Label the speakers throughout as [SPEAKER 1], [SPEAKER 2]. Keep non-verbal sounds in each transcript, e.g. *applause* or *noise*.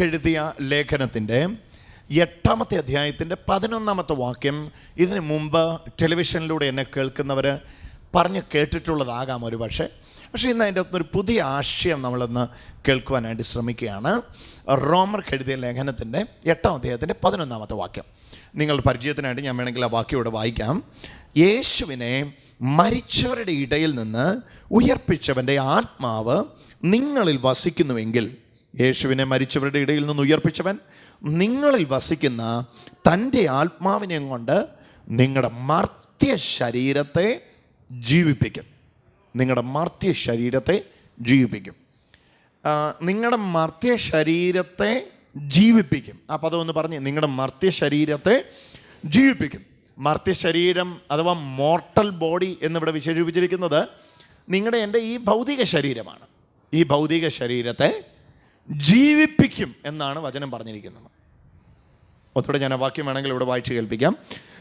[SPEAKER 1] റോമർക്കെഴുതിയ ലേഖനത്തിന്റെ എട്ടാമത്തെ അധ്യായത്തിന്റെ പതിനൊന്നാമത്തെ വാക്യം ഇതിന് മുമ്പ് ടെലിവിഷനിലൂടെ എന്നെ കേൾക്കുന്നവർ പറഞ്ഞ് കേട്ടിട്ടുള്ളതാകാം ഒരു പക്ഷേ. പക്ഷേ ഇന്ന് അതിന്റെ അകത്തുനിന്ന് ഒരു പുതിയ ആശയം നമ്മളൊന്ന് കേൾക്കുവാനായിട്ട് ശ്രമിക്കുകയാണ്. റോമർ എഴുതിയ ലേഖനത്തിന്റെ എട്ടാം അധ്യായത്തിന്റെ പതിനൊന്നാമത്തെ വാക്യം. നിങ്ങൾ പരിചയത്തിനായിട്ട് ഞാൻ വേണമെങ്കിൽ ആ വാക്യം ഇവിടെ വായിക്കാം. യേശുവിനെ മരിച്ചവരുടെ ഇടയിൽ നിന്ന് ഉയർപ്പിച്ചവന്റെ ആത്മാവ് നിങ്ങളിൽ വസിക്കുന്നുവെങ്കിൽ യേശുവിനെ മരിച്ചവരുടെ ഇടയിൽ നിന്ന് ഉയർപ്പിച്ചവൻ നിങ്ങളിൽ വസിക്കുന്ന തന്റെ ആത്മാവിനെ കൊണ്ട് നിങ്ങളുടെ മർത്യ ശരീരത്തെ ജീവിപ്പിക്കും. നിങ്ങളുടെ മർത്യ ശരീരത്തെ ജീവിപ്പിക്കും. നിങ്ങളുടെ മർത്യ ശരീരത്തെ ജീവിപ്പിക്കും. ആ പദം ഒന്ന് പറഞ്ഞ് നിങ്ങളുടെ മർത്യ ശരീരത്തെ ജീവിപ്പിക്കും. മർത്യ ശരീരം അഥവാ മോർട്ടൽ ബോഡി എന്നിവിടെ വിശേഷിപ്പിച്ചിരിക്കുന്നത് നിങ്ങളുടെ എന്റെ ഈ ഭൗതിക ശരീരമാണ്. ഈ ഭൗതിക ശരീരത്തെ ജീവിപ്പിക്കും എന്നാണ് വചനം പറഞ്ഞിരിക്കുന്നത്. ഒത്തോടെ ഞാൻ ആ വാക്യം വേണമെങ്കിൽ ഇവിടെ വായിച്ച് കേൾപ്പിക്കാം.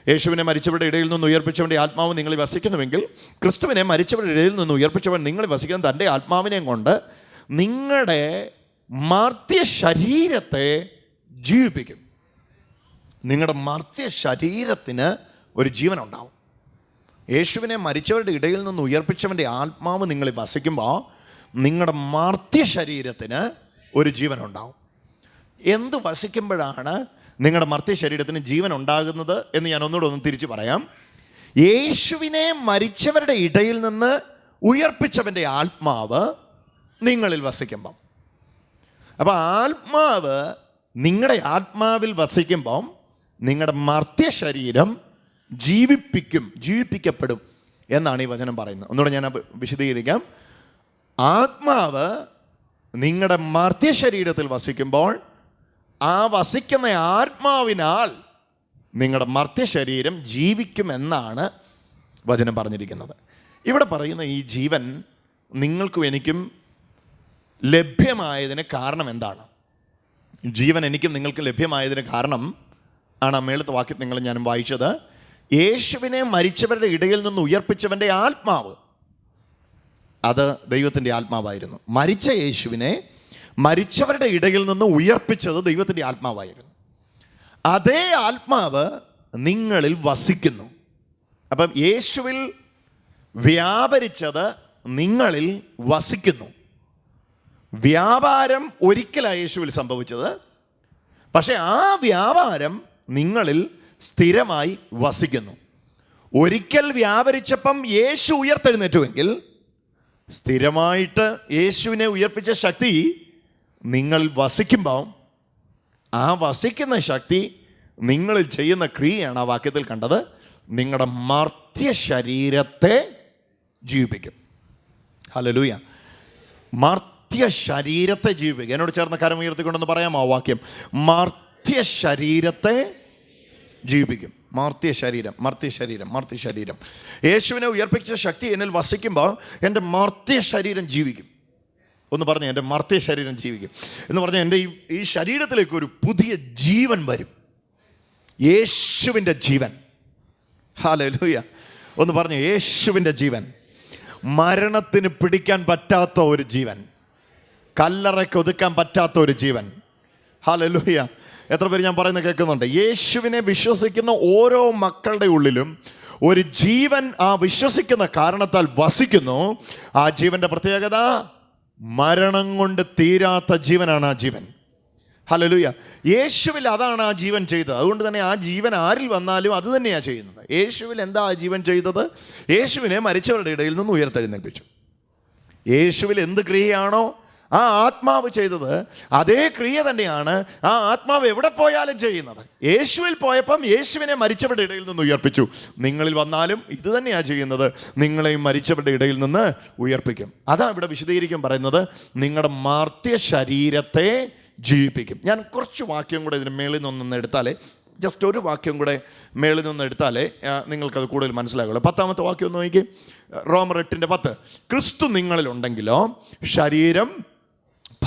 [SPEAKER 1] യേശുവിനെ മരിച്ചവരുടെ ഇടയിൽ നിന്ന് ഉയർപ്പിച്ചവന്റെ ആത്മാവ് നിങ്ങളിൽ വസിക്കുന്നുവെങ്കിൽ ക്രിസ്തുവിനെ മരിച്ചവരുടെ ഇടയിൽ നിന്ന് ഉയർപ്പിച്ചവൻ നിങ്ങളിൽ വസിക്കുന്ന തന്റെ ആത്മാവിനെയും കൊണ്ട് നിങ്ങളുടെ മർത്യ ശരീരത്തെ ജീവിപ്പിക്കും. നിങ്ങളുടെ മർത്യ ശരീരത്തിന് ഒരു ജീവൻ ഉണ്ടാവും യേശുവിനെ മരിച്ചവരുടെ ഇടയിൽ നിന്ന് ഉയർപ്പിച്ചവന്റെ ആത്മാവ് നിങ്ങളിൽ വസിക്കുമ്പോൾ നിങ്ങളുടെ മർത്യ ശരീരത്തിന് ഒരു ജീവൻ ഉണ്ടാവും എന്ത് വസിക്കുമ്പോഴാണ് നിങ്ങളുടെ മർത്യ ശരീരത്തിന് ജീവൻ ഉണ്ടാകുന്നത് എന്ന് ഞാൻ ഒന്നുകൂടെ ഒന്ന് തിരിച്ചു പറയാം. യേശുവിനെ മരിച്ചവരുടെ ഇടയിൽ നിന്ന് ഉയർപ്പിച്ചവന്റെ ആത്മാവ് നിങ്ങളിൽ വസിക്കുമ്പം. അപ്പോൾ ആത്മാവ് നിങ്ങളുടെ ആത്മാവിൽ വസിക്കുമ്പം നിങ്ങളുടെ മർത്യ ശരീരം ജീവിപ്പിക്കും ജീവിപ്പിക്കപ്പെടും എന്നാണ് ഈ വചനം പറയുന്നത്. ഒന്നുകൂടെ ഞാൻ വിശദീകരിക്കാം. ആത്മാവ് നിങ്ങളുടെ മർത്യ ശരീരത്തിൽ വസിക്കുമ്പോൾ ആ വസിക്കുന്ന ആത്മാവിനാൽ നിങ്ങളുടെ മർത്യ ശരീരം ജീവിക്കുമെന്നാണ് വചനം പറഞ്ഞിരിക്കുന്നത്. ഇവിടെ പറയുന്ന ഈ ജീവൻ നിങ്ങൾക്കും എനിക്കും ലഭ്യമായതിന് കാരണം എന്താണ്? ജീവൻ എനിക്കും നിങ്ങൾക്ക് ലഭ്യമായതിന് കാരണം ആണ് മേളത്തെ വാക്യം നിങ്ങൾ ഞാനും വായിച്ചത്. യേശുവിനെ മരിച്ചവരുടെ ഇടയിൽ നിന്ന് ഉയർപ്പിച്ചവന്റെ ആത്മാവ് അത് ദൈവത്തിന്റെ ആത്മാവായിരുന്നു. മരിച്ച യേശുവിനെ മരിച്ചവരുടെ ഇടയിൽ നിന്ന് ഉയർപ്പിച്ചത് ദൈവത്തിന്റെ ആത്മാവായിരുന്നു. അതേ ആത്മാവ് നിങ്ങളിൽ വസിക്കുന്നു. അപ്പം യേശുവിൽ വ്യാപരിച്ചത് നിങ്ങളിൽ വസിക്കുന്നു. വ്യാപാരം ഒരിക്കലാണ് യേശുവിൽ സംഭവിച്ചത്. പക്ഷേ ആ വ്യാപാരം നിങ്ങളിൽ സ്ഥിരമായി വസിക്കുന്നു. ഒരിക്കൽ വ്യാപരിച്ചപ്പം യേശു ഉയർത്തെഴുന്നേറ്റുവെങ്കിൽ സ്ഥിരമായിട്ട് യേശുവിനെ ഉയർപ്പിച്ച ശക്തി നിങ്ങൾ വസിക്കുമ്പോൾ ആ വസിക്കുന്ന ശക്തി നിങ്ങൾ ചെയ്യുന്ന ക്രിയയാണ് ആ വാക്യത്തിൽ കണ്ടത്. നിങ്ങളുടെ മർത്യ ശരീരത്തെ ജീവിപ്പിക്കും. ഹലലൂയ മർത്യ ശരീരത്തെ ജീവിപ്പിക്കും. എന്നോട് ചേർന്ന കരം ഉയർത്തിക്കൊണ്ടെന്ന് പറയാമോ ആ വാക്യം. മർത്യ ശരീരത്തെ ജീവിപ്പിക്കും. മർത്യ ശരീരം മർത്യ ശരീരം മർത്യ ശരീരം. യേശുവിനെ ഉയർപ്പിച്ച ശക്തി എന്നിൽ വസിക്കുമ്പോൾ എന്റെ മർത്യ ശരീരം ജീവിക്കും. ഒന്ന് പറഞ്ഞ് എന്റെ മർത്യ ശരീരം ജീവിക്കും. എന്ന് പറഞ്ഞാൽ എന്റെ ഈ ഈ ശരീരത്തിലേക്ക് ഒരു പുതിയ ജീവൻ വരും. യേശുവിന്റെ ജീവൻ. ഹാലൂയ ഒന്ന് പറഞ്ഞു യേശുവിന്റെ ജീവൻ. മരണത്തിന് പിടിക്കാൻ പറ്റാത്ത ഒരു ജീവൻ. കല്ലറയ്ക്ക് ഒതുക്കാൻ പറ്റാത്ത ഒരു ജീവൻ. ഹാലൂയ എത്ര പേര് ഞാൻ പറയുന്നത് കേൾക്കുന്നുണ്ട്? യേശുവിനെ വിശ്വസിക്കുന്ന ഓരോ മക്കളുടെ ഉള്ളിലും ഒരു ജീവൻ ആ വിശ്വസിക്കുന്ന കാരണത്താൽ വസിക്കുന്നു. ആ ജീവന്റെ പ്രത്യേകത മരണം കൊണ്ട് തീരാത്ത ജീവനാണ് ആ ജീവൻ. ഹലലുയ യേശുവിൽ അതാണ് ആ ജീവൻ ചെയ്തത്. അതുകൊണ്ട് തന്നെ ആ ജീവൻ ആരിൽ വന്നാലും അത് തന്നെയാണ് ചെയ്യുന്നത്. യേശുവിൽ എന്താ ആ ജീവൻ ചെയ്തത്? യേശുവിനെ മരിച്ചവരുടെ ഇടയിൽ നിന്ന് ഉയർത്തെഴുന്നേൽപ്പിച്ചു. യേശുവിൽ എന്ത് ക്രിയയാണോ ആ ആത്മാവ് ചെയ്തത് അതേ ക്രിയ തന്നെയാണ് ആ ആത്മാവ് എവിടെ പോയാലും ചെയ്യുന്നത്. യേശുവിൽ പോയപ്പം യേശുവിനെ മരിച്ചവരുടെ ഇടയിൽ നിന്ന് ഉയർപ്പിച്ചു. നിങ്ങളിൽ വന്നാലും ഇത് തന്നെയാണ് ചെയ്യുന്നത്. നിങ്ങളെയും മരിച്ചവരുടെ ഇടയിൽ നിന്ന് ഉയർപ്പിക്കും. അതാണ് ഇവിടെ വിശദീകരിക്കാൻ പറയുന്നത് നിങ്ങളുടെ മാർത്യ ശരീരത്തെ ജീവിപ്പിക്കും. ഞാൻ കുറച്ച് വാക്യം കൂടെ ഇതിന് മേളിൽ നിന്നൊന്ന് എടുത്താലേ ജസ്റ്റ് ഒരു വാക്യം കൂടെ മേളിൽ നിന്ന് എടുത്താലേ നിങ്ങൾക്കത് കൂടുതൽ മനസ്സിലാകുള്ളൂ പത്താമത്തെ വാക്യം ഒന്ന് നോക്കി റോമർ എട്ടിന്റെ പത്ത്. ക്രിസ്തു നിങ്ങളിലുണ്ടെങ്കിലോ ശരീരം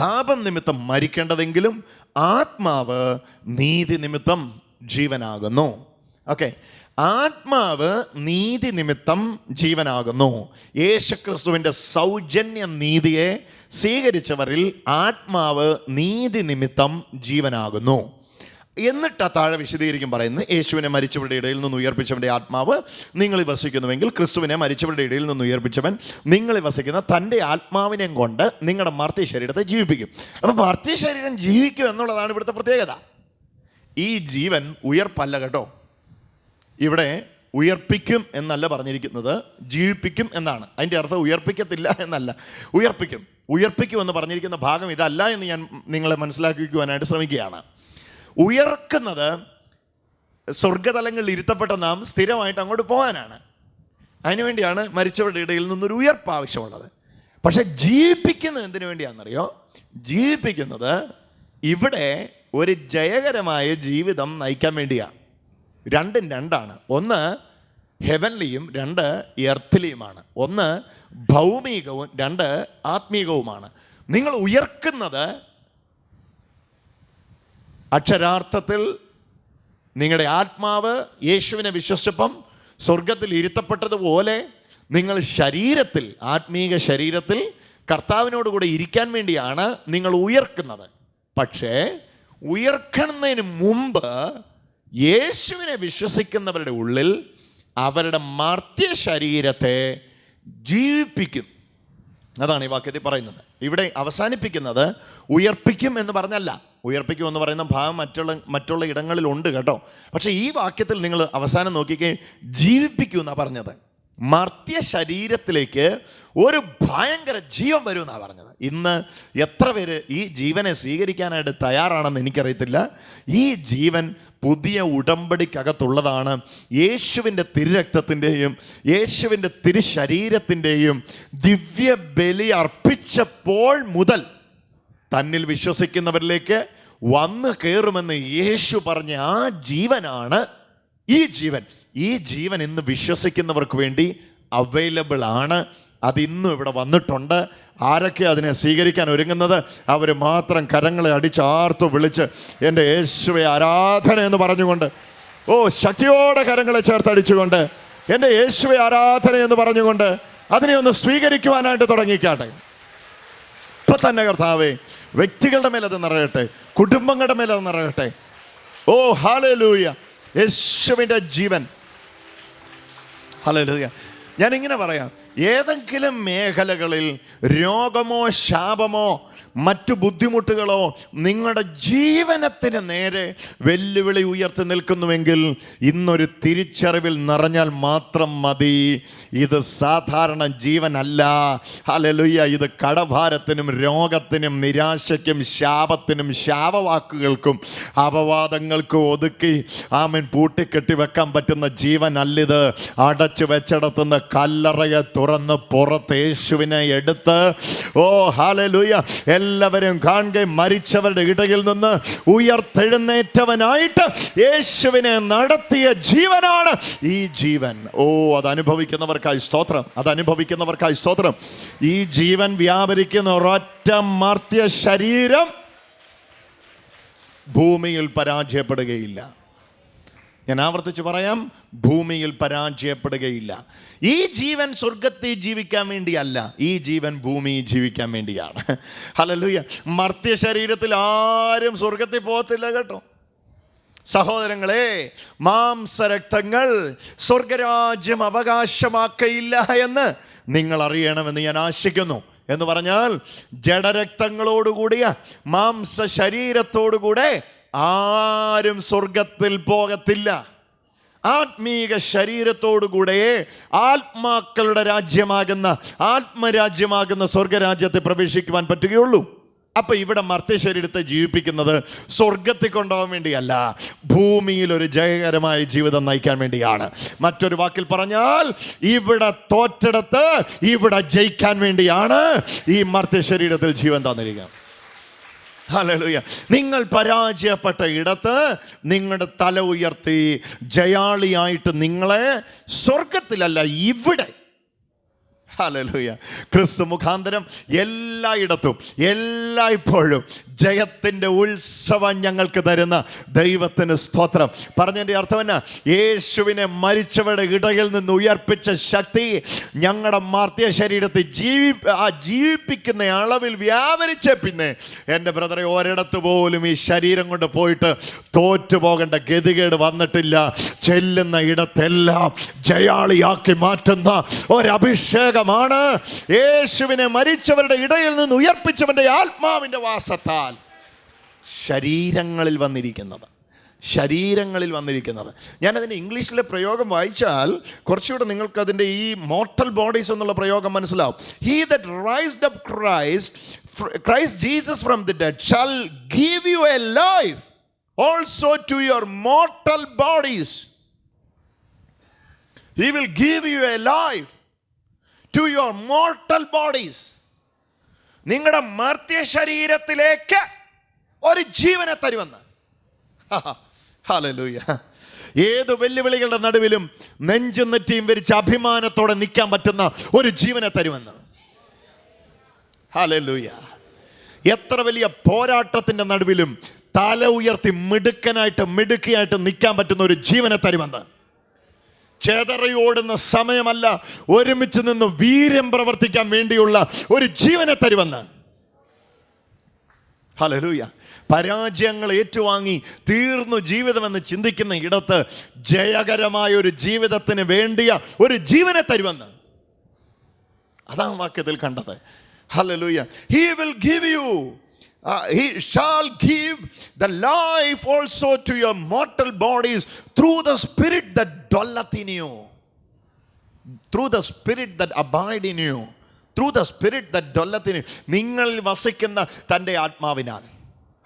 [SPEAKER 1] പാപം നിമിത്തം മരിക്കേണ്ടതെങ്കിലും ആത്മാവ് നീതി നിമിത്തം ജീവനാകുന്നു. ഓക്കെ ആത്മാവ് നീതി നിമിത്തം ജീവനാകുന്നു. യേശുക്രിസ്തുവിന്റെ സൗജന്യ നീതിയെ സ്വീകരിച്ചവരിൽ ആത്മാവ് നീതി നിമിത്തം ജീവനാകുന്നു. എന്നിട്ട് താഴെ വിശദീകരിക്കും പറയുന്നത് യേശുവിനെ മരിച്ചവരുടെ ഇടയിൽ നിന്ന് ഉയർപ്പിച്ചവന്റെ ആത്മാവ് നിങ്ങളിൽ വസിക്കുന്നുവെങ്കിൽ ക്രിസ്തുവിനെ മരിച്ചവരുടെ ഇടയിൽ നിന്ന് ഉയർപ്പിച്ചവൻ നിങ്ങളിൽ വസിക്കുന്ന തന്റെ ആത്മാവിനെയും കൊണ്ട് നിങ്ങളുടെ മർത്തി ശരീരത്തെ ജീവിപ്പിക്കും. അപ്പോൾ മർത്തി ശരീരം ജീവിക്കും എന്നുള്ളതാണ് ഇവിടുത്തെ പ്രത്യേകത. ഈ ജീവൻ ഉയർപ്പല്ല കേട്ടോ. ഇവിടെ ഉയർപ്പിക്കും എന്നല്ല പറഞ്ഞിരിക്കുന്നത് ജീവിപ്പിക്കും എന്നാണ്. അതിന്റെ അർത്ഥം ഉയർപ്പിക്കത്തില്ല എന്നല്ല. ഉയർപ്പിക്കും. ഉയർപ്പിക്കും എന്ന് പറഞ്ഞിരിക്കുന്ന ഭാഗം ഇതല്ല എന്ന് ഞാൻ നിങ്ങളെ മനസ്സിലാക്കിക്കുവാനായിട്ട് ശ്രമിക്കുകയാണ്. ഉയർക്കുന്നത് സ്വർഗതലങ്ങളിൽ ഇരുത്തപ്പെട്ട നാം സ്ഥിരമായിട്ട് അങ്ങോട്ട് പോകാനാണ്. അതിനുവേണ്ടിയാണ് മരിച്ചവരുടെ ഇടയിൽ നിന്നൊരു ഉയർപ്പ് ആവശ്യമുള്ളത്. പക്ഷെ ജീവിപ്പിക്കുന്നത് എന്തിനു വേണ്ടിയാണെന്നറിയോ? ജീവിപ്പിക്കുന്നത് ഇവിടെ ഒരു ജയകരമായ ജീവിതം നയിക്കാൻ വേണ്ടിയാണ്. രണ്ടും രണ്ടാണ്. ഒന്ന് ഹെവൻലിയും രണ്ട് എർത്തിലിയുമാണ്. ഒന്ന് ഭൗമികവും രണ്ട് ആത്മീകവുമാണ്. നിങ്ങൾ ഉയർക്കുന്നത് അക്ഷരാർത്ഥത്തിൽ നിങ്ങളുടെ ആത്മാവ് യേശുവിനെ വിശ്വസിച്ചപ്പം സ്വർഗത്തിൽ ഇരുത്തപ്പെട്ടതുപോലെ നിങ്ങൾ ശരീരത്തിൽ ആത്മീക ശരീരത്തിൽ കർത്താവിനോടുകൂടെ ഇരിക്കാൻ വേണ്ടിയാണ് നിങ്ങൾ ഉയർക്കുന്നത്. പക്ഷേ ഉയർക്കുന്നതിന് മുമ്പ് യേശുവിനെ വിശ്വസിക്കുന്നവരുടെ ഉള്ളിൽ അവരുടെ മർത്യ ശരീരത്തെ ജീവിപ്പിക്കും അതാണ് ഈ വാക്യത്തിൽ പറയുന്നത്. ഇവിടെ അവസാനിപ്പിക്കുന്നത് ഉയർപ്പിക്കും എന്ന് പറഞ്ഞല്ല. ഉയർപ്പിക്കും എന്ന് പറയുന്ന ഭാഗം മറ്റുള്ള മറ്റുള്ള ഇടങ്ങളിലുണ്ട് കേട്ടോ. പക്ഷേ ഈ വാക്യത്തിൽ നിങ്ങൾ അവസാനം നോക്കിക്കേ ജീവിപ്പിക്കൂ എന്നാണ് പറഞ്ഞത്. മർത്യ ശരീരത്തിലേക്ക് ഒരു ഭയങ്കര ജീവൻ വരും എന്നാണ് പറഞ്ഞത്. ഇന്ന് എത്ര പേര് ഈ ജീവനെ സ്വീകരിക്കാനായിട്ട് തയ്യാറാണെന്ന് എനിക്കറിയത്തില്ല. ഈ ജീവൻ പുതിയ ഉടമ്പടിക്കകത്തുള്ളതാണ്. യേശുവിന്റെ തിരുരക്തത്തിന്റെയും യേശുവിന്റെ തിരുശരീരത്തിന്റെയും ദിവ്യ ബലി അർപ്പിച്ചപ്പോൾ മുതൽ തന്നിൽ വിശ്വസിക്കുന്നവരിലേക്ക് വന്നു കയറുമെന്ന് യേശു പറഞ്ഞ ആ ജീവനാണ് ഈ ജീവൻ. ഈ ജീവൻ ഇന്ന് വിശ്വസിക്കുന്നവർക്ക് വേണ്ടി അവൈലബിൾ ആണ്. അതിന്നും ഇവിടെ വന്നിട്ടുണ്ട്. ആരൊക്കെ അതിനെ സ്വീകരിക്കാൻ ഒരുങ്ങുന്നത്? അവർ മാത്രം കരങ്ങളെ അടിച്ചാർത്തു വിളിച്ച് എന്റെ യേശുവെ ആരാധന എന്ന് പറഞ്ഞുകൊണ്ട് ഓ ശക്തിയോടെ കരങ്ങളെ ചേർത്തടിച്ചുകൊണ്ട് എന്റെ യേശുവെ ആരാധന എന്ന് പറഞ്ഞുകൊണ്ട് അതിനെ ഒന്ന് സ്വീകരിക്കുവാനായിട്ട് തുടങ്ങിക്കാട്ടെ. ഇപ്പൊ തന്നെ കർത്താവേ വ്യക്തികളുടെ മേൽ അത് നിറയട്ടെ കുടുംബങ്ങളുടെ മേൽ നിറയട്ടെ. ഓ ഹാലലൂയ യേശുവിന്റെ ജീവൻ ഹലലൂയ ഞാനിങ്ങനെ പറയാം. ഏതെങ്കിലും മേഖലകളിൽ രോഗമോ ശാപമോ മറ്റു ബുദ്ധിമുട്ടുകളോ നിങ്ങളുടെ ജീവനത്തിന് നേരെ വെല്ലുവിളി ഉയർത്തി നിൽക്കുന്നുവെങ്കിൽ ഇന്നൊരു തിരിച്ചറിവിൽ നിറഞ്ഞാൽ മാത്രം മതി. ഇത് സാധാരണ ജീവനല്ല. ഹലലുയ്യ ഇത് കടഭാരത്തിനും രോഗത്തിനും നിരാശയ്ക്കും ശാപത്തിനും ശാപവാക്കുകൾക്കും അപവാദങ്ങൾക്കും ഒതുക്കി ആമൻ പൂട്ടിക്കെട്ടി വെക്കാൻ പറ്റുന്ന ജീവനല്ലിത്. അടച്ചു വെച്ചിടത്തുനിന്ന് കല്ലറയെ തുറന്ന് പുറത്ത് യേശുവിനെ എടുത്ത്. ഓ ഹാലലുയ എല്ലാവരും കാണുകയും മരിച്ചവരുടെ ഇടയിൽ നിന്ന് ഉയർത്തെഴുന്നേറ്റവനായിട്ട് യേശുവിനെ നടത്തിയ ജീവനാണ് ഈ ജീവൻ. ഓ അത് അനുഭവിക്കുന്നവർക്കായി സ്തോത്രം. അത് അനുഭവിക്കുന്നവർക്കായി സ്തോത്രം. ഈ ജീവൻ വ്യാപരിക്കുന്ന ഒരൊറ്റ മർത്യ ശരീരം ഭൂമിയിൽ പരാജയപ്പെടുകയില്ല. ഞാൻ ആവർത്തിച്ച് പറയാം ഭൂമിയിൽ പരാജയപ്പെടുകയില്ല. ഈ ജീവൻ സ്വർഗത്തിൽ ജീവിക്കാൻ വേണ്ടിയല്ല ഈ ജീവൻ ഭൂമിയിൽ ജീവിക്കാൻ വേണ്ടിയാണ്. ഹലലുയ മർത്യ ശരീരത്തിൽ ആരും സ്വർഗത്തിൽ പോകത്തില്ല കേട്ടോ. സഹോദരങ്ങളെ മാംസരക്തങ്ങൾ സ്വർഗരാജ്യം അവകാശമാക്കയില്ല എന്ന് നിങ്ങൾ അറിയണമെന്ന് ഞാൻ ആശിക്കുന്നു. എന്ന് പറഞ്ഞാൽ ജഡരക്തങ്ങളോടുകൂടിയ മാംസ ശരീരത്തോടുകൂടെ ആരും സ്വർഗത്തിൽ പോകത്തില്ല. ആത്മീക ശരീരത്തോടുകൂടെ ആത്മാക്കളുടെ രാജ്യമാകുന്ന ആത്മരാജ്യമാകുന്ന സ്വർഗരാജ്യത്തെ പ്രവേശിക്കുവാൻ പറ്റുകയുള്ളൂ. അപ്പൊ ഇവിടെ മർത്യശരീരത്തെ ജീവിപ്പിക്കുന്നത് സ്വർഗത്തിൽ കൊണ്ടുപോകാൻ വേണ്ടിയല്ല ഭൂമിയിൽ ഒരു ജയകരമായ ജീവിതം നയിക്കാൻ വേണ്ടിയാണ്. മറ്റൊരു വാക്കിൽ പറഞ്ഞാൽ ഇവിടെ തോറ്റെടുത്ത് ഇവിടെ ജയിക്കാൻ വേണ്ടിയാണ് ഈ മർത്യശരീരത്തിൽ ജീവൻ തന്നിരിക്കുന്നത്. ഹല്ലേലൂയ നിങ്ങൾ പരാജയപ്പെട്ട ഇടത്ത് നിങ്ങളുടെ തല ഉയർത്തി ജയാളിയായിട്ട് നിങ്ങളെ സ്വർഗത്തിലല്ല ഇവിടെ. ഹലലുയ ക്രിസ്തു മുഖാന്തരം എല്ലായിടത്തും എല്ലായ്പ്പോഴും ജയത്തിന്റെ ഉത്സവം ഞങ്ങൾക്ക് തരുന്ന ദൈവത്തിന് സ്തോത്രം. പറഞ്ഞതിന്റെ അർത്ഥം എന്നാ യേശുവിനെ മരിച്ചവരുടെ ഇടയിൽ നിന്ന് ഉയർപ്പിച്ച ശക്തി ഞങ്ങളുടെ മാർത്തിയ ശരീരത്തെ ജീവി ആ ജീവിപ്പിക്കുന്ന അളവിൽ വ്യാപരിച്ച പിന്നെ എന്റെ ബ്രദറെ ഒരിടത്ത് പോലും ഈ ശരീരം കൊണ്ട് പോയിട്ട് തോറ്റു പോകേണ്ട ഗതികേട് വന്നിട്ടില്ല. ചെല്ലുന്ന ഇടത്തെല്ലാം ജയാളിയാക്കി മാറ്റുന്ന ഒരഭിഷേകമാണ്. യേശുവിനെ മരിച്ചവരുടെ ഇടയിൽ നിന്ന് ഉയർപ്പിച്ചവന്റെ ആത്മാവിന്റെ വാസത്താൽ. ശരീരങ്ങളിൽ വന്നിരിക്കുന്നത്. ശരീരങ്ങളിൽ വന്നിരിക്കുന്നത്. ഞാനതിന്റെ ഇംഗ്ലീഷിലെ പ്രയോഗം വായിച്ചാൽ കുറച്ചുകൂടെ നിങ്ങൾക്ക് അതിന്റെ ഈ മോർട്ടൽ ബോഡീസ് എന്നുള്ള പ്രയോഗം മനസ്സിലാവും. He that raised up Christ Christ Jesus from the dead shall give you a life also to your mortal bodies he will give you a life to your mortal bodies നിങ്ങളുടെ മർത്യ ശരീരത്തിലേക്ക് ഒരു ജീവനെ തരുമെന്ന്. *laughs* Hallelujah ഏത് വെല്ലുവിളികളുടെ നടുവിലും നെഞ്ചും നെറ്റിയും വരിച്ച് അഭിമാനത്തോടെ നിൽക്കാൻ പറ്റുന്ന ഒരു ജീവനെ തരുമെന്ന്. ഹല്ലേലൂയ എത്ര വലിയ പോരാട്ടത്തിന്റെ നടുവിലും തല ഉയർത്തി മിടുക്കനായിട്ട് മിടുക്കിയായിട്ട് നിൽക്കാൻ പറ്റുന്ന ഒരു ജീവനെ തരുമെന്ന്. ചെതറിയോടുന്ന സമയമല്ല ഒരുമിച്ച് നിന്ന് വീര്യം പ്രവർത്തിക്കാൻ വേണ്ടിയുള്ള ഒരു ജീവനെ തരുമെന്ന്. ഹലലൂയ പരാജയങ്ങൾ ഏറ്റുവാങ്ങി തീർന്നു ജീവിതമെന്ന് ചിന്തിക്കുന്ന ഇടത്ത് ജയകരമായ ഒരു ജീവിതത്തിന് വേണ്ടിയ ഒരു ജീവനെ തരുമെന്ന്. അതാണ് വാക്യത്തിൽ കണ്ടത്. Hallelujah he will give you he shall give the life also to your mortal bodies through the spirit the through the spirit that abide in you through the spirit the ഡൊല്ലത്തിന് നിങ്ങളിൽ വസിക്കുന്ന തന്റെ ആത്മാവിനാൽ.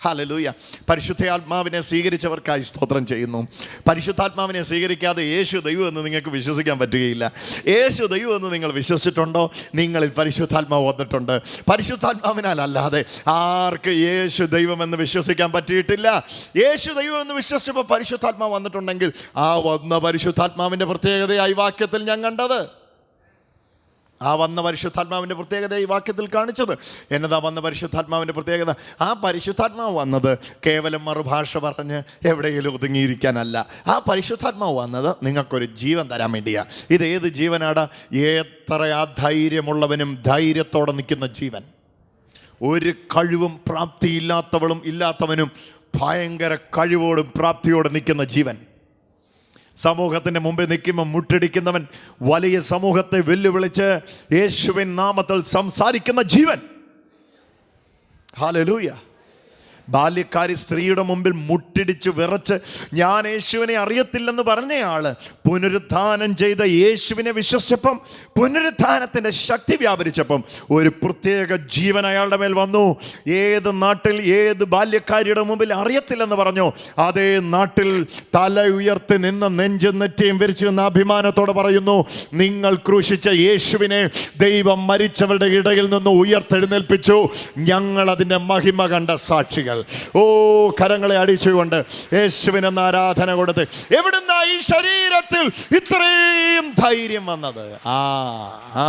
[SPEAKER 1] ഹലലൂയ. പരിശുദ്ധാത്മാവിനെ സ്വീകരിച്ചവർക്കായി സ്തോത്രം ചെയ്യുന്നു. പരിശുദ്ധാത്മാവിനെ സ്വീകരിക്കാതെ യേശു ദൈവം എന്ന് നിങ്ങൾക്ക് വിശ്വസിക്കാൻ പറ്റുകയില്ല. യേശു ദൈവം എന്ന് നിങ്ങൾ വിശ്വസിച്ചിട്ടുണ്ടോ? നിങ്ങളിൽ പരിശുദ്ധാത്മാവ് വന്നിട്ടുണ്ട്. പരിശുദ്ധാത്മാവിനാൽ അല്ലാതെ ആർക്ക് യേശു ദൈവമെന്ന് വിശ്വസിക്കാൻ പറ്റിയിട്ടില്ല. യേശു ദൈവം എന്ന് വിശ്വസിച്ചപ്പോൾ പരിശുദ്ധാത്മാവ് വന്നിട്ടുണ്ടെങ്കിൽ ആ വന്ന പരിശുദ്ധാത്മാവിന്റെ പ്രത്യേകതയായി വാക്യത്തിൽ ഞാൻ കണ്ടത് ആ വന്ന പരിശുദ്ധാത്മാവിന്റെ പ്രത്യേകത ഈ വാക്യത്തിൽ കാണിച്ചത്. എന്നതാ വന്ന പരിശുദ്ധാത്മാവിന്റെ പ്രത്യേകത? ആ പരിശുദ്ധാത്മാവ് വന്നത് കേവലം മറുഭാഷ പറഞ്ഞ് എവിടെയെങ്കിലും ഒതുങ്ങിയിരിക്കാനല്ല. ആ പരിശുദ്ധാത്മാവ് വന്നത് നിങ്ങൾക്കൊരു ജീവൻ തരാൻ വേണ്ടിയാണ് ഇത് ഏത് ജീവനാടാ? എത്ര ധൈര്യമുള്ളവനും ധൈര്യത്തോടെ നിൽക്കുന്ന ജീവൻ. ഒരു കഴിവും പ്രാപ്തിയില്ലാത്തവളും ഇല്ലാത്തവനും ഭയങ്കര കഴിവോടും പ്രാപ്തിയോടെ നിൽക്കുന്ന ജീവൻ. സമൂഹത്തിന്റെ മുമ്പിൽ നിൽക്കുമ്പോൾ മുട്ടടിക്കുന്നവൻ വലിയ സമൂഹത്തെ വെല്ലുവിളിച്ച് യേശുവിൻ നാമത്തിൽ സംസാരിക്കുന്ന ജീവൻ. ഹാലലൂയ ബാല്യക്കാരി സ്ത്രീയുടെ മുമ്പിൽ മുട്ടിടിച്ച് വിറച്ച് ഞാൻ യേശുവിനെ അറിയത്തില്ലെന്ന് പറഞ്ഞയാൾ പുനരുത്ഥാനം ചെയ്ത യേശുവിനെ വിശ്വസിച്ചപ്പം പുനരുത്ഥാനത്തിന്റെ ശക്തി വ്യാപരിച്ചപ്പം ഒരു പ്രത്യേക ജീവൻ അയാളുടെ മേൽ വന്നു. ഏത് നാട്ടിൽ ഏത് ബാല്യക്കാരിയുടെ മുമ്പിൽ അറിയത്തില്ലെന്ന് പറഞ്ഞു. അതേ നാട്ടിൽ തല ഉയർത്തി നിന്ന് നെഞ്ചും നെറ്റിയും വിരിച്ചു നിന്ന് അഭിമാനത്തോടെ പറയുന്നു നിങ്ങൾ ക്രൂശിച്ച യേശുവിനെ ദൈവം മരിച്ചവരുടെ ഇടയിൽ നിന്ന് ഉയർത്തെഴുന്നേൽപ്പിച്ചു. ഞങ്ങൾ അതിന്റെ മഹിമ കണ്ട സാക്ഷികൾ. ഓ കരങ്ങളെ അടിച്ചുകൊണ്ട് യേശുവിനെന്ന് ആരാധന കൊടുത്ത് എവിടുന്നാ ഈ ശരീരത്തിൽ ഇത്രയും ധൈര്യം വന്നത്? ആ ആ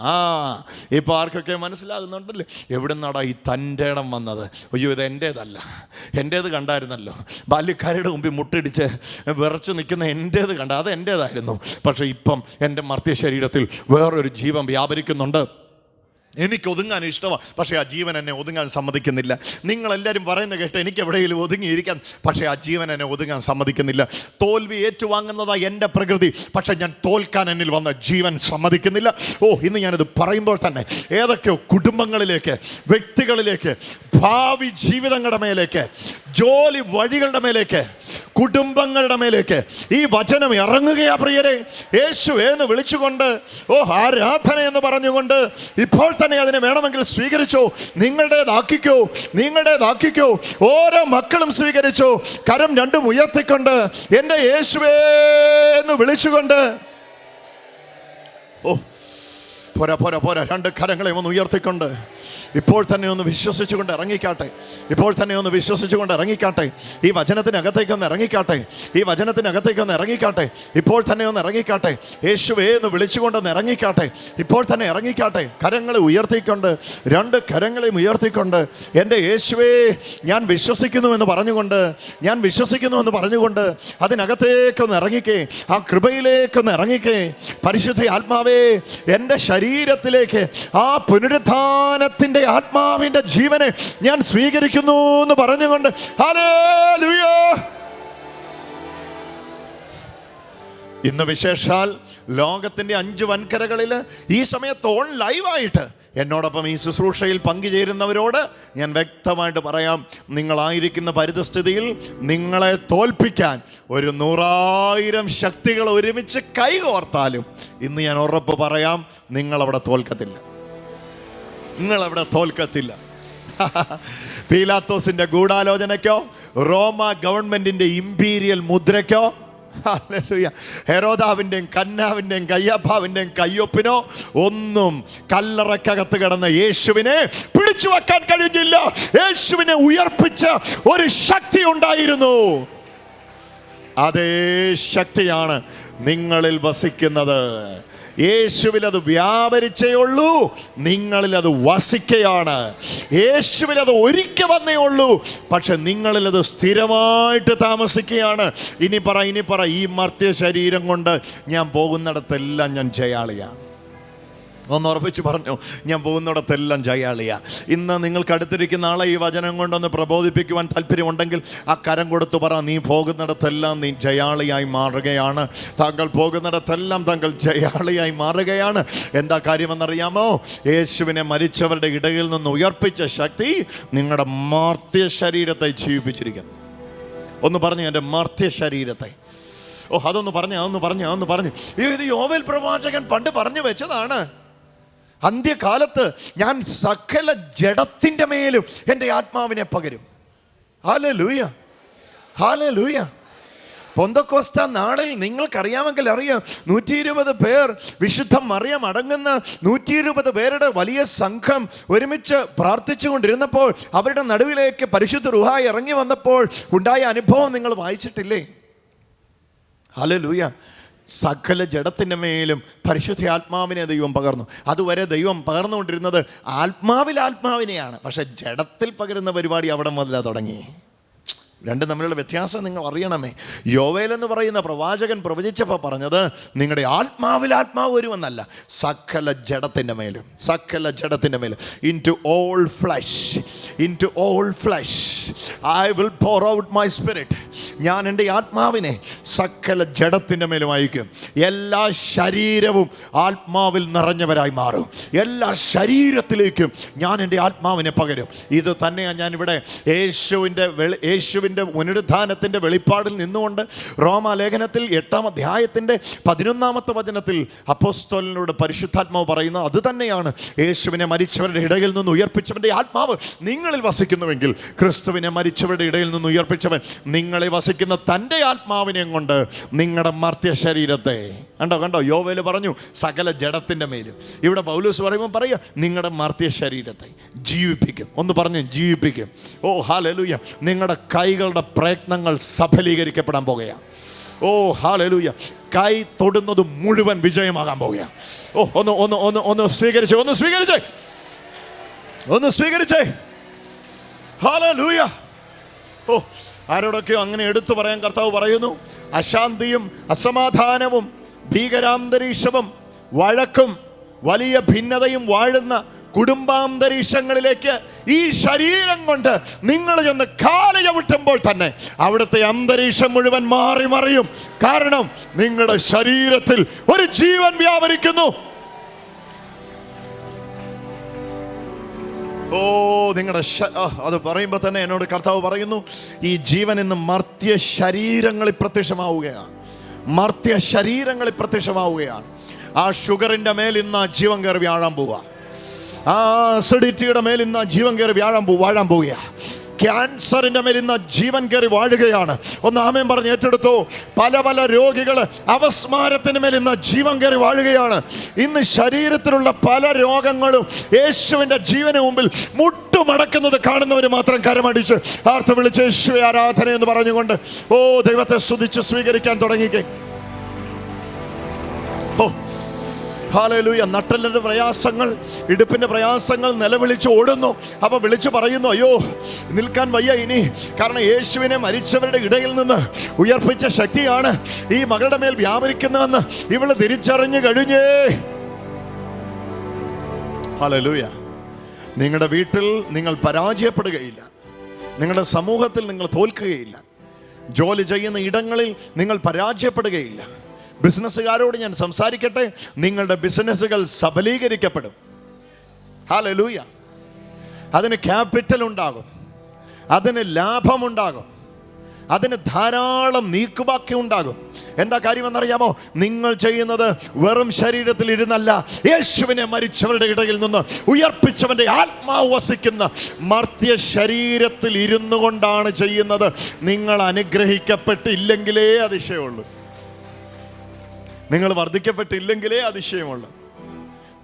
[SPEAKER 1] ആ. ഇപ്പൊ ആർക്കൊക്കെ മനസ്സിലാകുന്നുണ്ടല്ലേ? എവിടുന്നാടാ ഈ തന്റെ ഇടം വന്നത്? അയ്യോ ഇത് എന്റേതല്ല. എന്റേത് കണ്ടായിരുന്നല്ലോ. ബാല്യക്കാരുടെ മുമ്പിൽ മുട്ടിടിച്ച് വിറച്ച് നിൽക്കുന്ന എന്റേത് കണ്ട അത് എന്റേതായിരുന്നു. പക്ഷേ ഇപ്പം എന്റെ മർത്യ ശരീരത്തിൽ വേറൊരു ജീവൻ വ്യാപരിക്കുന്നുണ്ട്. എനിക്ക് ഒതുങ്ങാൻ ഇഷ്ടമാണ് പക്ഷേ ആ ജീവൻ എന്നെ ഒതുങ്ങാൻ സമ്മതിക്കുന്നില്ല. നിങ്ങളെല്ലാവരും പറയുന്ന കേട്ട് എനിക്ക് എവിടെയെങ്കിലും ഒതുങ്ങിയിരിക്കാൻ പക്ഷേ ആ ജീവൻ എന്നെ ഒതുങ്ങാൻ സമ്മതിക്കുന്നില്ല. തോൽവി ഏറ്റുവാങ്ങുന്നതാ എന്റെ പ്രകൃതി. പക്ഷേ ഞാൻ തോൽക്കാൻ എന്നിൽ വന്ന ജീവൻ സമ്മതിക്കുന്നില്ല. ഓ ഇന്ന് ഞാനിത് പറയുമ്പോൾ തന്നെ ഏതൊക്കെയോ കുടുംബങ്ങളിലേക്ക് വ്യക്തികളിലേക്ക് ഭാവി ജീവിതങ്ങളുടെ മേലേക്ക് ജോലി വഴികളുടെ മേലേക്ക് കുടുംബങ്ങളുടെ മേലേക്ക് ഈ വചനം ഇറങ്ങുകയാ പ്രിയരെ. യേശു എന്ന് വിളിച്ചുകൊണ്ട് ഓ ആരാധന എന്ന് പറഞ്ഞുകൊണ്ട് ഇപ്പോൾ തന്നെ അതിനെ വേണമെങ്കിൽ സ്വീകരിച്ചോ നിങ്ങളുടേതാക്കിക്കോ നിങ്ങളുടേതാക്കിക്കോ. ഓരോ മക്കളും സ്വീകരിച്ചോ. കരം രണ്ടും ഉയർത്തിക്കൊണ്ട് എന്റെ യേശുവേ എന്ന് വിളിച്ചുകൊണ്ട് ഓ പോരാ പോരാ പോരാ. രണ്ട് കരങ്ങളെ ഒന്ന് ഉയർത്തിക്കൊണ്ട് ഇപ്പോൾ തന്നെ ഒന്ന് വിശ്വസിച്ചുകൊണ്ട് ഇറങ്ങിക്കാട്ടെ. ഇപ്പോൾ തന്നെ ഒന്ന് വിശ്വസിച്ചുകൊണ്ട് ഇറങ്ങിക്കാട്ടെ. ഈ വചനത്തിനകത്തേക്ക് ഒന്ന് ഇറങ്ങിക്കാട്ടെ. ഈ വചനത്തിനകത്തേക്ക് ഒന്ന് ഇറങ്ങിക്കാട്ടെ. ഇപ്പോൾ തന്നെ ഒന്ന് ഇറങ്ങിക്കാട്ടെ. യേശുവേ എന്ന് വിളിച്ചുകൊണ്ടൊന്ന് ഇറങ്ങിക്കാട്ടെ. ഇപ്പോൾ തന്നെ ഇറങ്ങിക്കാട്ടെ. കരങ്ങളെ ഉയർത്തിക്കൊണ്ട് രണ്ട് കരങ്ങളെയും ഉയർത്തിക്കൊണ്ട് എന്റെ യേശുവേ ഞാൻ വിശ്വസിക്കുന്നു എന്ന് പറഞ്ഞുകൊണ്ട് ഞാൻ വിശ്വസിക്കുന്നു എന്ന് പറഞ്ഞുകൊണ്ട് അതിനകത്തേക്കൊന്ന് ഇറങ്ങിക്കേ. ആ കൃപയിലേക്കൊന്ന് ഇറങ്ങിക്കേ. പരിശുദ്ധ ആത്മാവേ എന്റെ ശരീരത്തിലേക്ക് ആ പുനരുത്ഥാനത്തിന്റെ ആത്മാവിന്റെ ജീവനെ ഞാൻ സ്വീകരിക്കുന്നു എന്ന് പറഞ്ഞുകൊണ്ട് ഇന്ന് വിശേഷാൽ ലോകത്തിന്റെ അഞ്ച് വൻകരകളിൽ ഈ സമയത്ത് ഓൺ ലൈവായിട്ട് എന്നോടൊപ്പം ഈ ശുശ്രൂഷയിൽ പങ്കുചേരുന്നവരോട് ഞാൻ വ്യക്തമായിട്ട് പറയാം നിങ്ങളായിരിക്കുന്ന പരിതസ്ഥിതിയിൽ നിങ്ങളെ തോൽപ്പിക്കാൻ ഒരു നൂറായിരം ശക്തികൾ ഒരുമിച്ച് കൈകോർത്താലും ഇന്ന് ഞാൻ ഉറപ്പ് പറയാം നിങ്ങളവിടെ തോൽക്കത്തില്ല നിങ്ങളവിടെ തോൽക്കത്തില്ല *laughs* പീലാത്തോസിന്റെ ഗൂഢാലോചനയ്ക്കോ റോമ ഗവൺമെന്റിന്റെ ഇമ്പീരിയൽ മുദ്രയ്ക്കോ. ഹെരോദാവിന്റെയും കന്നാവിന്റെയും കയ്യപ്പാവിന്റെയും കയ്യൊപ്പിനോ ഒന്നും കല്ലറക്കകത്ത് കിടന്ന യേശുവിനെ പിടിച്ചു വെക്കാൻ കഴിഞ്ഞില്ല. യേശുവിനെ ഉയർപ്പിച്ച ഒരു ശക്തി ഉണ്ടായിരുന്നു. അതേ ശക്തിയാണ് നിങ്ങളിൽ വസിക്കുന്നത്. യേശുവിൽ അത് വ്യാപരിച്ചേ ഉള്ളൂ. നിങ്ങളിൽ അത് വസിക്കയാണ്. യേശുവിൽ അത് ഒരിക്കൽ വന്നേ ഉള്ളൂ. പക്ഷെ നിങ്ങളിൽ അത് സ്ഥിരമായിട്ട് താമസിക്കുകയാണ്. ഇനി പറ ഇനി പറ ഈ മർത്യ ശരീരം കൊണ്ട് ഞാൻ പോകുന്നിടത്തെല്ലാം ഞാൻ ജയാളിയാണ്. ഒന്ന് ഉറപ്പിച്ച് പറഞ്ഞു ഞാൻ പോകുന്നിടത്തെല്ലാം ജയാളിയ. ഇന്ന് നിങ്ങൾക്ക് അടുത്തിരിക്കുന്ന ആളെ ഈ വചനം കൊണ്ടൊന്ന് പ്രബോധിപ്പിക്കുവാൻ താല്പര്യമുണ്ടെങ്കിൽ ആ കരം കൊടുത്തു പറ നീ പോകുന്നിടത്തെല്ലാം നീ ജയാളിയായി മാറുകയാണ്. താങ്കൾ പോകുന്നിടത്തെല്ലാം താങ്കൾ ജയാളിയായി മാറുകയാണ്. എന്താ കാര്യമെന്നറിയാമോ? യേശുവിനെ മരിച്ചവരുടെ ഇടയിൽ നിന്ന് ഉയർപ്പിച്ച ശക്തി നിങ്ങളുടെ മാർത്യ ശരീരത്തെ ജീവിപ്പിച്ചിരിക്കുന്നു. ഒന്ന് പറഞ്ഞു എന്റെ മാർത്യ ശരീരത്തെ. ഓ അതൊന്ന് പറഞ്ഞു അതൊന്ന് പറഞ്ഞു അതൊന്ന് പറഞ്ഞു. ഇത് യോവൽ പ്രവാചകൻ പണ്ട് പറഞ്ഞു വെച്ചതാണ്. അന്ത്യകാലത്ത് ഞാൻ സകല ജഡത്തിന്റെ മേലും എന്റെ ആത്മാവിനെ പകരും. ഹാല ലൂയ ഹാല ലൂയ പൊന്തക്കോസ്ത നാളിൽ നിങ്ങൾക്കറിയാമെങ്കിൽ അറിയാം നൂറ്റി ഇരുപത് പേർ വിശുദ്ധ മറിയം അടങ്ങുന്ന നൂറ്റി ഇരുപത് പേരുടെ വലിയ സംഘം ഒരുമിച്ച് പ്രാർത്ഥിച്ചു കൊണ്ടിരുന്നപ്പോൾ അവരുടെ നടുവിലേക്ക് പരിശുദ്ധ റുഹായി ഇറങ്ങി വന്നപ്പോൾ ഉണ്ടായ അനുഭവം നിങ്ങൾ വായിച്ചിട്ടില്ലേ? ഹലലൂയ സകല ജഡത്തിന്റെ മേലും പരിശുദ്ധ ആത്മാവിനെ ദൈവം പകർന്നു. അതുവരെ ദൈവം പകർന്നുകൊണ്ടിരുന്നത് ആത്മാവിൽ ആത്മാവിനെയാണ്. പക്ഷേ ജഡത്തിൽ പകരുന്ന പരിപാടി അവിടെ മുതലാണ് തുടങ്ങി. രണ്ടും തമ്മിലുള്ള വ്യത്യാസം നിങ്ങൾ അറിയണമേ. യോവേൽ എന്ന് പറയുന്ന പ്രവാചകൻ പ്രവചിച്ചപ്പോൾ പറഞ്ഞത് നിങ്ങളുടെ ആത്മാവിൽ ആത്മാവ് വരുമെന്നല്ല സകല ജഡത്തിന്റെ മേലും സകല ജഡത്തിന്റെ മേലും. In to all flesh in to all flesh I will pour out my spirit ഞാൻ എന്റെ ആത്മാവിനെ സകല ജഡത്തിന്റെ മേലും അയക്കും. എല്ലാ ശരീരവും ആത്മാവിൽ നിറഞ്ഞവരായി മാറും. എല്ലാ ശരീരത്തിലേക്കും ഞാൻ എന്റെ ആത്മാവിനെ പകരും. ഇത് തന്നെയാണ് ഞാനിവിടെ യേശുവിന്റെ വെളി യേശുവിന്റെ പുനരുദ്ധാനത്തിന്റെ വെളിപ്പാടിൽ നിന്നുകൊണ്ട് റോമാലേഖനത്തിൽ എട്ടാം അധ്യായത്തിന്റെ പതിനൊന്നാമത്തെ വചനത്തിൽ അപ്പോസ്തോലിനോട് പരിശുദ്ധാത്മാവ് പറയുന്നത് അത് തന്നെയാണ് യേശുവിനെ മരിച്ചവരുടെ ഇടയിൽ നിന്ന് ഉയർപ്പിച്ചവന്റെ ആത്മാവ് നിങ്ങളിൽ വസിക്കുന്നുവെങ്കിൽ ക്രിസ്തുവിനെ മരിച്ചവരുടെ ഇടയിൽ നിന്ന് ഉയർപ്പിച്ചവൻ നിങ്ങളെ വസിക്കുന്ന തന്റെ ആത്മാവിനെ കൊണ്ട് നിങ്ങളുടെ മർത്യ ശരീരത്തെ കണ്ടോ കണ്ടോ? യോവേൽ പറഞ്ഞു സകല ജഡത്തിന്റെ മേലും. ഇവിടെ പൗലൂസ് പറയുമ്പോൾ പറയുക നിങ്ങളുടെ മർത്യ ശരീരത്തെ ജീവിപ്പിക്കും. ഒന്ന് പറഞ്ഞു ജീവിപ്പിക്കും. ഓ ഹാലലൂയ നിങ്ങളുടെ കൈകളുടെ പ്രയത്നങ്ങൾ സഫലീകരിക്കപ്പെടാൻ പോകുകയാണ് ഓ ഹാലലൂയ കൈ തൊടുന്നത് മുഴുവൻ വിജയമാകാൻ പോകുകയാണ് ഓ ഒന്ന് ഒന്ന് ഒന്ന് ഒന്ന് സ്വീകരിച്ചേ ഒന്ന് സ്വീകരിച്ചേ. ഒന്ന് സ്വീകരിച്ചേ. ഹാലലൂയ ഓ ആരോടൊക്കെയോ അങ്ങനെ എടുത്തു പറയാൻ കർത്താവ് പറയുന്നു. അശാന്തിയും അസമാധാനവും ഭീകരാന്തരീക്ഷവും വഴക്കും വലിയ ഭിന്നതയും വാഴുന്ന കുടുംബാന്തരീക്ഷങ്ങളിലേക്ക് ഈ ശരീരം കൊണ്ട് നിങ്ങൾ ചെന്ന് കാൽ ചവിട്ടുമ്പോൾ തന്നെ അവിടുത്തെ അന്തരീക്ഷം മുഴുവൻ മാറി മറിയും. കാരണം നിങ്ങളുടെ ശരീരത്തിൽ ഒരു ജീവൻ വ്യാപരിക്കുന്നു. ഓ നിങ്ങളുടെ അത് പറയുമ്പോൾ തന്നെ എന്നോട് കർത്താവ് പറയുന്നു ഈ ജീവൻ ഇന്ന് മർത്യ ശരീരങ്ങളിൽ പ്രത്യക്ഷമാവുകയാണ്. മർത്യ ശരീരങ്ങളിൽ പ്രത്യക്ഷമാവുകയാണ്. ആ ഷുഗറിന്റെ മേൽ ഇന്ന് ആ ജീവൻ കയറി വ്യാഴാൻ പോവുക ആ അസിഡിറ്റിയുടെ മേൽ ഇന്ന് ജീവൻ കയറി വ്യാഴാൻ പോ വാഴാൻ പോവുക ക്യാൻസറിന്റെ മേൽ ഇന്ന് ജീവൻ കയറി വാഴുകയാണ്. ഒന്ന് ആമയം പറഞ്ഞ് ഏറ്റെടുത്തു. പല പല രോഗികൾ അവസ്മാരത്തിന് മേൽ ഇന്ന് ജീവൻ കയറി വാഴുകയാണ്. ഇന്ന് ശരീരത്തിലുള്ള പല രോഗങ്ങളും യേശുവിന്റെ ജീവന് മുമ്പിൽ മുട്ടുമടക്കുന്നത് കാണുന്നവർ മാത്രം കരമടിച്ച് ആർത്ത് വിളിച്ച് യേശുവെ ആരാധന എന്ന് പറഞ്ഞുകൊണ്ട് ഓ ദൈവത്തെ സ്തുതിച്ച് സ്വീകരിക്കാൻ തുടങ്ങിക്കേ. ഓ ഹാലലൂയ നട്ടലിന്റെ പ്രയാസങ്ങൾ ഇടുപ്പിന്റെ പ്രയാസങ്ങൾ നിലവിളിച്ച് ഓടുന്നു. അപ്പോൾ വിളിച്ചു പറയുന്നു അയ്യോ നിൽക്കാൻ വയ്യ ഇനി. കാരണം യേശുവിനെ മരിച്ചവരുടെ ഇടയിൽ നിന്ന് ഉയർപ്പിച്ച ശക്തിയാണ് ഈ മകളുടെ മേൽ വ്യാപരിക്കുന്നതെന്ന് ഇവൾ തിരിച്ചറിഞ്ഞു കഴിഞ്ഞേ. ഹാലലൂയ നിങ്ങളുടെ വീട്ടിൽ നിങ്ങൾ പരാജയപ്പെടുകയില്ല. നിങ്ങളുടെ സമൂഹത്തിൽ നിങ്ങൾ തോൽക്കുകയില്ല. ജോലി ചെയ്യുന്ന ഇടങ്ങളിൽ നിങ്ങൾ പരാജയപ്പെടുകയില്ല. ബിസിനസ്സുകാരോട് ഞാൻ സംസാരിക്കട്ടെ? നിങ്ങളുടെ ബിസിനസ്സുകൾ സബലീകരിക്കപ്പെടും. ഹാലലൂയ അതിന് ക്യാപിറ്റൽ ഉണ്ടാകും. അതിന് ലാഭമുണ്ടാകും അതിന് ധാരാളം നീക്കുബാക്കി ഉണ്ടാകും. എന്താ കാര്യമെന്നറിയാമോ നിങ്ങൾ ചെയ്യുന്നത് വെറും ശരീരത്തിൽ ഇരുന്നല്ല. യേശുവിനെ മരിച്ചവരുടെ ഇടയിൽ നിന്ന് ഉയർപ്പിച്ചവന്റെ ആത്മാവ് വസിക്കുന്ന മർത്യ ശരീരത്തിൽ ഇരുന്നു കൊണ്ടാണ് ചെയ്യുന്നത്. നിങ്ങൾ അനുഗ്രഹിക്കപ്പെട്ടില്ലെങ്കിലേ അതിശയമുള്ളൂ. നിങ്ങൾ വർദ്ധിക്കപ്പെട്ടില്ലെങ്കിലേ അതിശയമുള്ളൂ.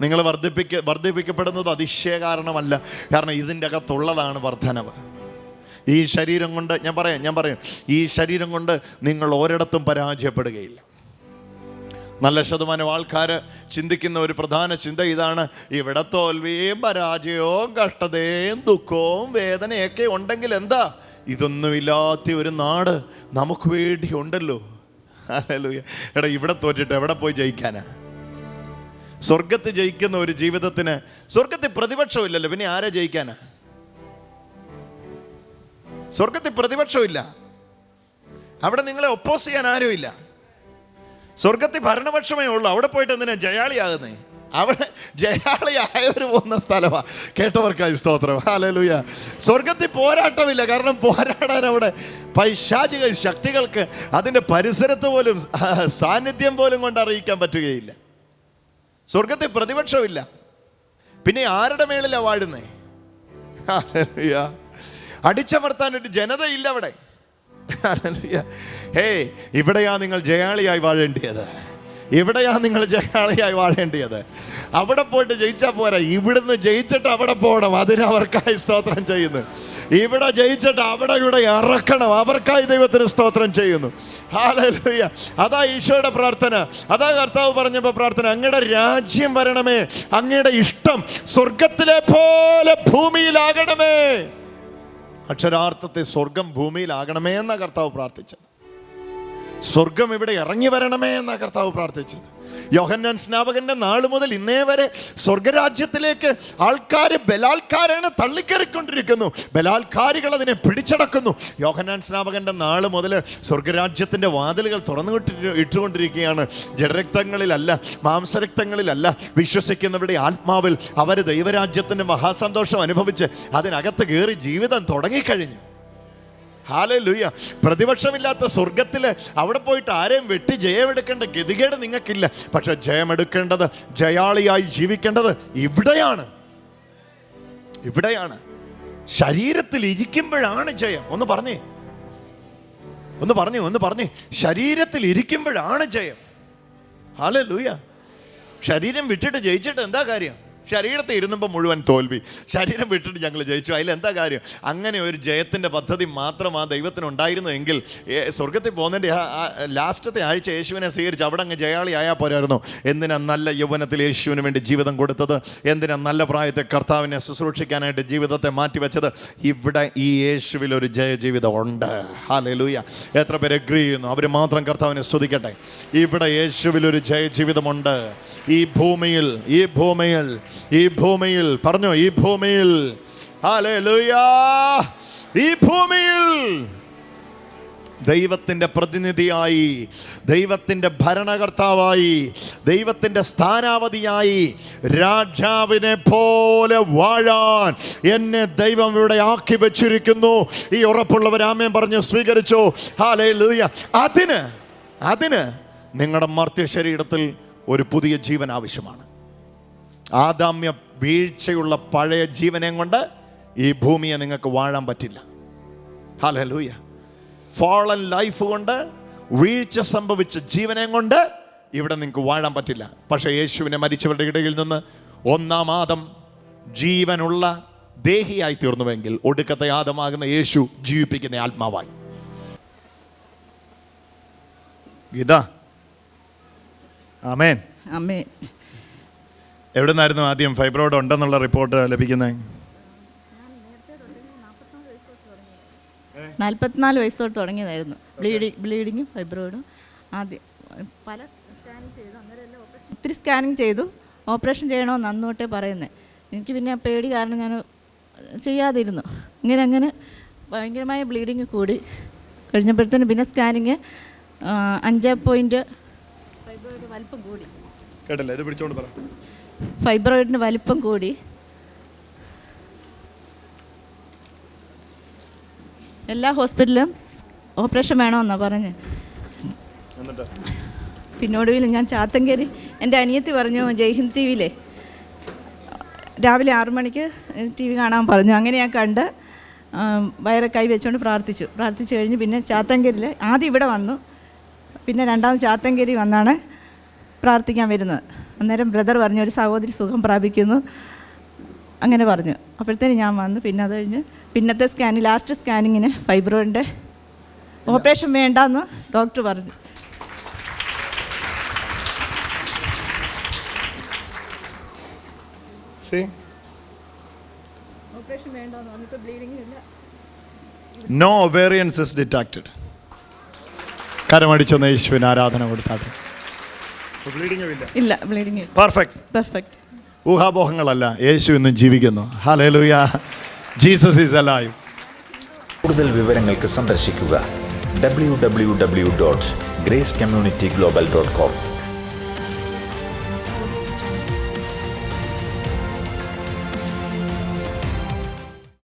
[SPEAKER 1] നിങ്ങൾ വർദ്ധിപ്പിക്ക വർദ്ധിപ്പിക്കപ്പെടുന്നത് അതിശയ കാരണമല്ല കാരണം ഇതിന്റെ അകത്തുള്ളതാണ് വർധനവ് ഈ ശരീരം കൊണ്ട് ഞാൻ പറയാം ഞാൻ പറയാം. ഈ ശരീരം കൊണ്ട് നിങ്ങൾ ഒരിടത്തും പരാജയപ്പെടുകയില്ല. നല്ല ശതമാനം ആൾക്കാർ ചിന്തിക്കുന്ന ഒരു പ്രധാന ചിന്ത ഇതാണ്. ഇവിടെ തോൽവിയും പരാജയവും കഷ്ടതയും ദുഃഖവും വേദനയൊക്കെ ഉണ്ടെങ്കിൽ എന്താ? ഇതൊന്നുമില്ലാത്ത ഒരു നാട് നമുക്ക് വേണ്ടി ഹല്ലേലൂയ. എടാ ഇവിടെ തോറ്റിട്ട് എവിടെ പോയി ജയിക്കാനാ? സ്വർഗത്തിൽ ജയിക്കുന്ന ഒരു ജീവിതത്തിന് സ്വർഗത്തിൽ പ്രതിപക്ഷമില്ലല്ലോ പിന്നെ ആരാ ജയിക്കാനാ? സ്വർഗത്തിൽ പ്രതിപക്ഷമില്ല. അവിടെ നിങ്ങളെ ഒപ്പോസ് ചെയ്യാൻ ആരുമില്ല. സ്വർഗത്തിൽ ഭരണപക്ഷമേ ഉള്ളൂ. അവിടെ പോയിട്ട് എന്തിനാ ജയാളിയാകുന്നേ? അവിടെ ജയാളിയായവർ പോകുന്ന സ്ഥലമാണ് കേട്ടവർക്കായി സ്തോത്രം. ഹാലലൂയ സ്വർഗത്തിൽ പോരാട്ടമില്ല. കാരണം പോരാടാൻ അവിടെ പൈശാചിക ശക്തികൾക്ക് അതിന്റെ പരിസരത്ത് പോലും സാന്നിധ്യം പോലും കൊണ്ട് അറിയിക്കാൻ പറ്റുകയില്ല. സ്വർഗത്തിൽ പ്രതിപക്ഷമില്ല. പിന്നെ ആരുടെ മേളിലാണ് വാഴുന്നേ. അടിച്ചമർത്താൻ ഒരു ജനതയില്ല അവിടെ. ഹേ ഇവിടെയാ നിങ്ങൾ ജയാളിയായി വാഴേണ്ടിയത്. ഇവിടെയാ നിങ്ങൾ ജയാളിയായി വാഴേണ്ടത് അവിടെ പോയിട്ട് ജയിച്ചാൽ പോരാ. ഇവിടുന്ന് ജയിച്ചിട്ട് അവിടെ പോകണം. അതിന് അവർക്കായി സ്തോത്രം ചെയ്യുന്നു. ഇവിടെ ജയിച്ചിട്ട് അവിടെ ഇവിടെ ഇറക്കണം. അവർക്കായി ദൈവത്തിന് സ്തോത്രം ചെയ്യുന്നു. ഹാലൂയ അതാ ഈശോയുടെ പ്രാർത്ഥന. അതാ കർത്താവ് പറഞ്ഞപ്പോൾ പ്രാർത്ഥന. അങ്ങയുടെ രാജ്യം വരണമേ. അങ്ങയുടെ ഇഷ്ടം സ്വർഗത്തിലെ പോലെ ഭൂമിയിലാകണമേ. അക്ഷരാർത്ഥത്തെ സ്വർഗം ഭൂമിയിലാകണമേ എന്ന കർത്താവ് പ്രാർത്ഥിച്ചത്. സ്വർഗം ഇവിടെ ഇറങ്ങി വരണമേ എന്ന കർത്താവ് പ്രാർത്ഥിച്ചത്. യോഹന്നാൻ സ്നാപകന്റെ നാൾ മുതൽ ഇന്നേ വരെ സ്വർഗരാജ്യത്തിലേക്ക് ആൾക്കാർ ബലാത്കാരാണ് തള്ളിക്കയറിക്കൊണ്ടിരിക്കുന്നു. ബലാത്കാരികൾ അതിനെ പിടിച്ചടക്കുന്നു. യോഹന്നാൻ സ്നാപകന്റെ നാൾ മുതൽ സ്വർഗരാജ്യത്തിന്റെ വാതിലുകൾ തുറന്നു ഇട്ടി- ഇട്ടുകൊണ്ടിരിക്കുകയാണ്. ജഡരക്തങ്ങളിലല്ല മാംസരക്തങ്ങളിലല്ല വിശ്വസിക്കുന്നവരുടെ ആത്മാവിൽ അവർ ദൈവരാജ്യത്തിന്റെ മഹാസന്തോഷം അനുഭവിച്ച് അതിനകത്ത് കയറി ജീവിതം തുടങ്ങിക്കഴിഞ്ഞു. ഹാലൂയ പ്രതിപക്ഷമില്ലാത്ത സ്വർഗത്തിൽ അവിടെ പോയിട്ട് ആരെയും വെട്ടി ജയമെടുക്കേണ്ട ഗതികേട് നിങ്ങൾക്കില്ല. പക്ഷെ ജയമെടുക്കേണ്ടത് ജയാളിയായി ജീവിക്കേണ്ടത് ഇവിടെയാണ്. ഇവിടെയാണ്. ശരീരത്തിൽ ഇരിക്കുമ്പോഴാണ് ജയം. ഒന്ന് പറഞ്ഞേ. ഒന്ന് പറഞ്ഞു ഒന്ന് പറഞ്ഞേ. ശരീരത്തിൽ ഇരിക്കുമ്പോഴാണ് ജയം. ഹാലൂയ ശരീരം വിട്ടിട്ട് ജയിച്ചിട്ട് എന്താ കാര്യം? ശരീരത്തിൽ ഇരുന്നപ്പോൾ മുഴുവൻ തോൽവി. ശരീരം വിട്ടിട്ട് ഞങ്ങൾ ജയിച്ചു. അതിലെന്താ കാര്യം? അങ്ങനെ ഒരു ജയത്തിന്റെ പദ്ധതി മാത്രം ആ ദൈവത്തിന് ഉണ്ടായിരുന്നെങ്കിൽ ഏ, സ്വർഗത്തിൽ പോകുന്നതിന്റെ ആ ലാസ്റ്റത്തെ ആഴ്ച യേശുവിനെ സ്വീകരിച്ച് അവിടെ അങ്ങ് ജയാളി ആയാൽ പോരായിരുന്നു. എന്തിനാ നല്ല യൗവനത്തിൽ യേശുവിന് വേണ്ടി ജീവിതം കൊടുത്തത്? എന്തിനാ നല്ല പ്രായത്തെ കർത്താവിനെ ശുശ്രൂഷിക്കാനായിട്ട് ജീവിതത്തെ മാറ്റിവെച്ചത്? ഇവിടെ ഈ യേശുവിൽ ഒരു ജയ ജീവിതം ഉണ്ട്. ഹാലൂയ എത്ര പേര് അഗ്രി ചെയ്യുന്നു? അവർ മാത്രം കർത്താവിനെ സ്തുതിക്കട്ടെ. ഇവിടെ യേശുവിൽ ഒരു ജയജീവിതമുണ്ട്. ഈ ഭൂമിയിൽ ഈ ഭൂമിയിൽ ഈ ഭൂമിയിൽ പറഞ്ഞോ ഈ ഭൂമിയിൽ ഈ ഭൂമിയിൽ ദൈവത്തിന്റെ പ്രതിനിധിയായി ദൈവത്തിന്റെ ഭരണകർത്താവായി ദൈവത്തിന്റെ സ്ഥാനാപതിയായി രാജാവിനെ പോലെ വാഴാൻ എന്നെ ദൈവം ഇവിടെ ആക്കി വച്ചിരിക്കുന്നു. ഈ ഉറപ്പുള്ളവർ ആമയം പറഞ്ഞു സ്വീകരിച്ചു. ഹാലേ ലൂയ അതിന് അതിന് നിങ്ങളുടെ മർത്യശരീരത്തിൽ ഒരു പുതിയ ജീവൻ ആവശ്യമാണ്. ആദാമ്യ വീഴ്ചയുള്ള പഴയ ജീവനെ കൊണ്ട് ഈ ഭൂമിയെ നിങ്ങൾക്ക് വാഴാൻ പറ്റില്ല. ഹലൂയ ഫോളൻ ലൈഫ് കൊണ്ട് വീഴ്ച സംഭവിച്ച ജീവനെ കൊണ്ട് ഇവിടെ നിങ്ങൾക്ക് വാഴാൻ പറ്റില്ല. പക്ഷേ യേശുവിനെ മരിച്ചവരുടെ ഇടയിൽ നിന്ന് ഒന്നാം ആദം ജീവനുള്ള ദേഹിയായി തീർന്നുവെങ്കിൽ ഒടുക്കത്തെ ആദമാകുന്ന യേശു ജീവിപ്പിക്കുന്ന ആത്മാവായി. ഗീത. ആമേൻ.
[SPEAKER 2] അമ്മേ
[SPEAKER 1] എവിടെ നിന്നായിരുന്നു ആദ്യം ഫൈബ്രോയിഡ് ഉണ്ടെന്നുള്ള റിപ്പോർട്ട് ലഭിക്കുന്നത്
[SPEAKER 2] നാൽപ്പത്തിനാല് വയസ്സ് തൊട്ട് തുടങ്ങിയതായിരുന്നു. ബ്ലീഡിങ് ബ്ലീഡിങ്ങും ഫൈബ്രോയിഡും ആദ്യം. പല സ്കാനിങ് ചെയ്തു. അന്നേരം ഒത്തിരി സ്കാനിങ് ചെയ്തു. ഓപ്പറേഷൻ ചെയ്യണമെന്ന് അന്ന് തൊട്ടേ പറയുന്നത് എനിക്ക് പിന്നെ പേടി കാരണം ഞാൻ ചെയ്യാതിരുന്നു. ഇങ്ങനെ അങ്ങനെ ഭയങ്കരമായ ബ്ലീഡിങ് കൂടി. കഴിഞ്ഞപ്പോഴത്തേന് പിന്നെ സ്കാനിങ് അഞ്ച് പോയിന്റ് ഫൈബ്രോയിഡ് വലിപ്പം കൂടി.
[SPEAKER 1] കേട്ടല്ലേ. ഇത് പിടിച്ചോണ്ട് പറ.
[SPEAKER 2] ഫൈബ്രോയിഡിന് വലിപ്പം കൂടി. എല്ലാ ഹോസ്പിറ്റലിലും ഓപ്പറേഷൻ വേണമെന്നാണ് പറഞ്ഞ്.
[SPEAKER 1] എന്നിട്ട്?
[SPEAKER 2] പിന്നെ ഒടുവിൽ ഞാൻ ചാത്തങ്കേരി എന്റെ അനിയത്തി പറഞ്ഞു ജയ്ഹിന്ദ് ടി വിയിലെ രാവിലെ ആറു മണിക്ക് ടി വി കാണാൻ പറഞ്ഞു. അങ്ങനെ ഞാൻ കണ്ട് വയറ വയറെ കൈ വെച്ചുകൊണ്ട് പ്രാർത്ഥിച്ചു. പ്രാർത്ഥിച്ചു കഴിഞ്ഞ് പിന്നെ ചാത്തങ്കരിൽ ആദ്യം ഇവിടെ വന്നു. പിന്നെ രണ്ടാമത് ചാത്തങ്കേരി വന്നാണ് പ്രാർത്ഥിക്കാൻ വരുന്നത്. അന്നേരം ബ്രദർ പറഞ്ഞു ഒരു സഹോദരി സുഖം പ്രാപിക്കുന്നു. അങ്ങനെ പറഞ്ഞു. അപ്പോഴത്തേന് ഞാൻ വന്നു. പിന്നെ അത് കഴിഞ്ഞ് പിന്നത്തെ സ്കാനിങ് ലാസ്റ്റ് സ്കാനിങ്ങിന് ഫൈബ്രോയിന്റെ ഓപ്പറേഷൻ വേണ്ടെന്ന് ഡോക്ടർ പറഞ്ഞു.
[SPEAKER 1] സി
[SPEAKER 2] ഓപ്പറേഷൻ വേണ്ടെന്ന് പറഞ്ഞിട്ട് bleeding
[SPEAKER 1] no ovarians is detected കരമടിച്ചൊന്ന് യേശുവിന് ആരാധന കൊടുത്താട്ടെ
[SPEAKER 2] ഇല്ല. ബ്ലീഡിംഗ്
[SPEAKER 1] പെർഫെക്റ്റ്
[SPEAKER 2] പെർഫെക്റ്റ്
[SPEAKER 1] ഊഹാപോഹങ്ങളല്ല യേശു ഇന്നും ജീവിക്കുന്നു. ഹല്ലേലൂയ ജീസസ് ഈസ് അലൈവ്
[SPEAKER 3] കൂടുതൽ വിവരങ്ങൾക്ക് സന്ദർശിക്കുക W W W dot grace community global dot com